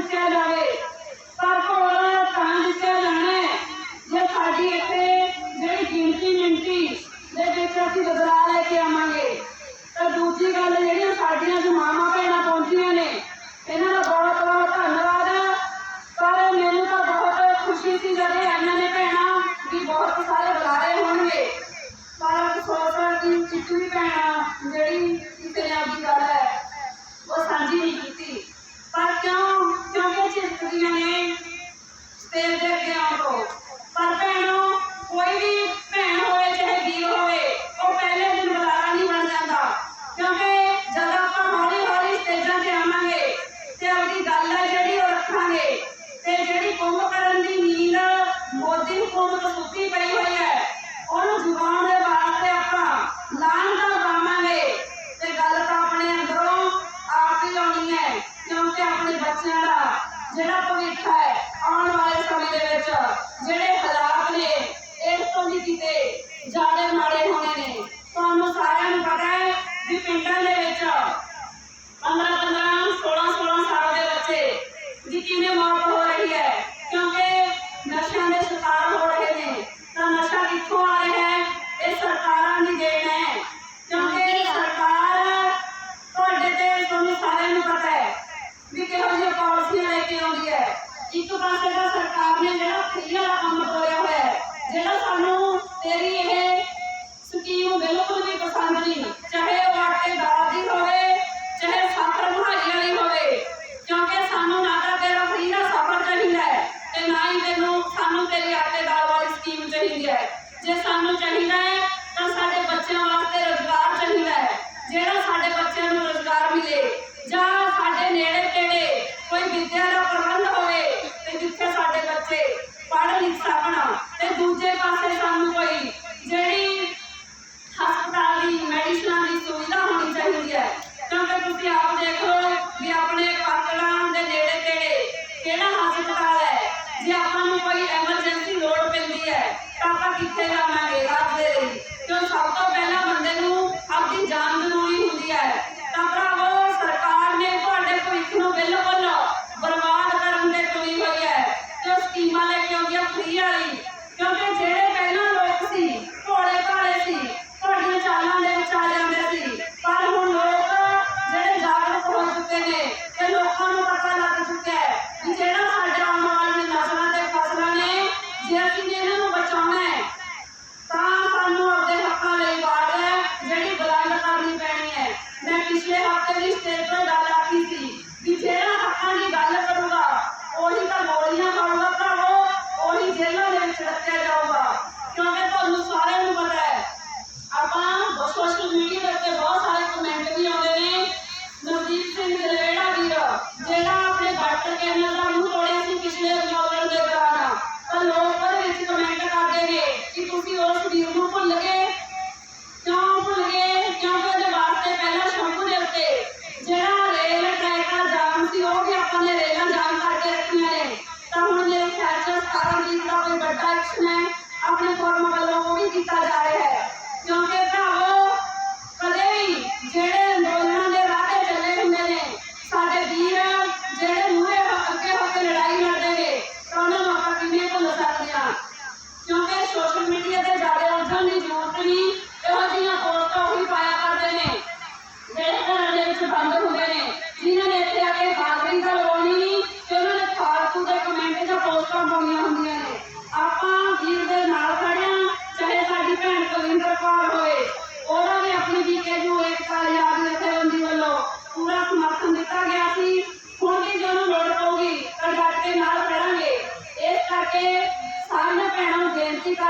ਦਿੱਤਾ ਜਾਵੇ। ਪਰ ਭੋਲਾ ਤਾਂ ਦਿੱਤਾ ਜਾਣਾ। ਜੇ ਸਾਡੀ ਇੱਥੇ ਜਿਹੜੀ ਗਿਣਤੀ ਮਿੰਤੀ ਦੇ ਵਿੱਚ ਅਸੀਂ ਬਦਲਾਅ ਲੈ ਕੇ ਆਵਾਂਗੇ, ਤਾਂ ਦੂਜੀ ਗੱਲ ਜਿਹੜੀਆਂ ਸਾਡੀਆਂ ਜੋ ਮਾਮਾ ਭੈਣਾਂ ਪਹੁੰਚੀਆਂ ਨੇ, ਇਹਨਾਂ ਦਾ ਬਹੁਤ ਬਹੁਤ ਧੰਨਵਾਦ। ਪਰ ਮੈਨੂੰ ਤਾਂ ਬਹੁਤ ਖੁਸ਼ੀ ਸੀ ਜਦੋਂ ਇਹਨਾਂ ਨੇ ਭੈਣਾਂ ਵੀ ਬਹੁਤ ਸਾਰੇ ਬੁਲਾ ਰਹੇ ਹੋਣਗੇ। ਪਰ ਅਫਸੋਸ ਹੈ ਕਿ ਚਿੱਠੀ ਭੈਣਾਂ ਜਿਹੜੀ ਕਿਸੇ ਨੇ ਆਪਣੀ ਗੱਲ ਹੈ, ਉਹ ਸਾਂਝੀ ਨਹੀਂ ਕੀਤੀ। ਜਿਹੜੇ ਹਾਲਾਤ ਨੇ ਇਸ ਤੋਂ ਵੀ ਕਿਤੇ ਜ਼ਿਆਦਾ ਮਾੜੇ ਹੋਣੇ ਨੇ। ਤੁਹਾਨੂੰ ਸਾਰਿਆਂ ਨੂੰ ਪਤਾ ਹੈ ਵੀ ਪਿੰਡਾਂ ਦੇ ਵਿੱਚ 15 15 16 16 ਸਾਲ ਦੇ ਬੱਚੇ ਦੀ ਕਿਵੇਂ ਮੌਤ ਹੋ ਰਹੀ ਹੈ ਕਿਉਂਕਿ ਨਸ਼ਿਆਂ ਦੇ ਸ਼ਿਕਾਰ ਹੋ ਰਹੇ ਨੇ। ਤਾਂ ਨਸ਼ਾ ਕਿੱਥੋਂ ਆ ਰਿਹਾ ਹੈ ਇਹ ਸਰਕਾਰਾਂ ਦੀ ਦੇਣ ਹੈ। ਕਿਉਂਕਿ ਸਰਕਾਰ ਤੁਹਾਡੇ ਤੇ ਤੁਹਾਨੂੰ ਸਾਰਿਆਂ ਨੂੰ ਪਤਾ ਹੈ ਵੀ ਕਿਹੋ ਜਿਹੀ ਪਾਲਿਸੀਆਂ ਲੈ ਕੇ ਆਉਂਦੀ ਹੈ। ਇੱਕ ਪਾਸੇ ਆਪਣੇ ਜਿਹੜਾ ਫਰੀ ਵਾਲਾ ਕੰਮ ਤੋਰਿਆ ਹੋਇਆ ਹੈ। ਜਿਹੜਾ ਕਿੱਥੇ ਜਾਵਾਂਗੇ ਰੱਬ ਦੇ ਲਈ? ਕਿਉਂ ਸਭ ਤੋਂ ਪਹਿਲਾਂ ਬੰਦੇ ਨੂੰ ਆਪਣੀ ਜਾਨ ਜ਼ਰੂਰੀ ਹੁੰਦੀ ਹੈ। ਤਾਂ ਭਰਾਵੋ, ਸਰਕਾਰ ਨੇ ਤੁਹਾਡੇ ਭਵਿੱਖ ਨੂੰ ਬਿਲਕੁਲ ਬਰਬਾਦ ਕਰਨ ਦੇ ਤੁਲੀ ਹੋਈ ਹੈ। ਕਿਉਂ ਸਕੀਮਾਂ ਲੈ ਕੇ ਆਉਂਦੀਆਂ ਫ੍ਰੀ ਵਾਲੀ? ਕਿਉਂਕਿ ਜਿਹੜੇ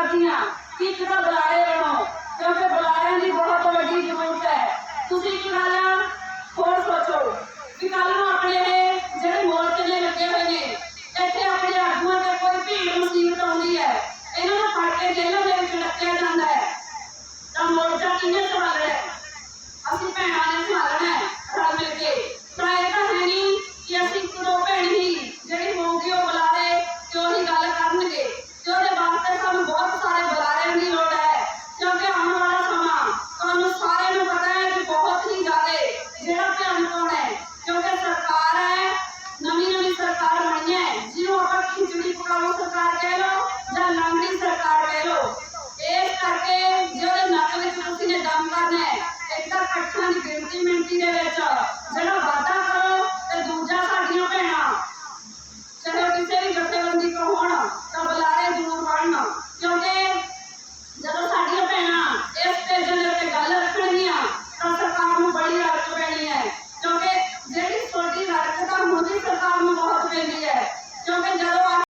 要听啊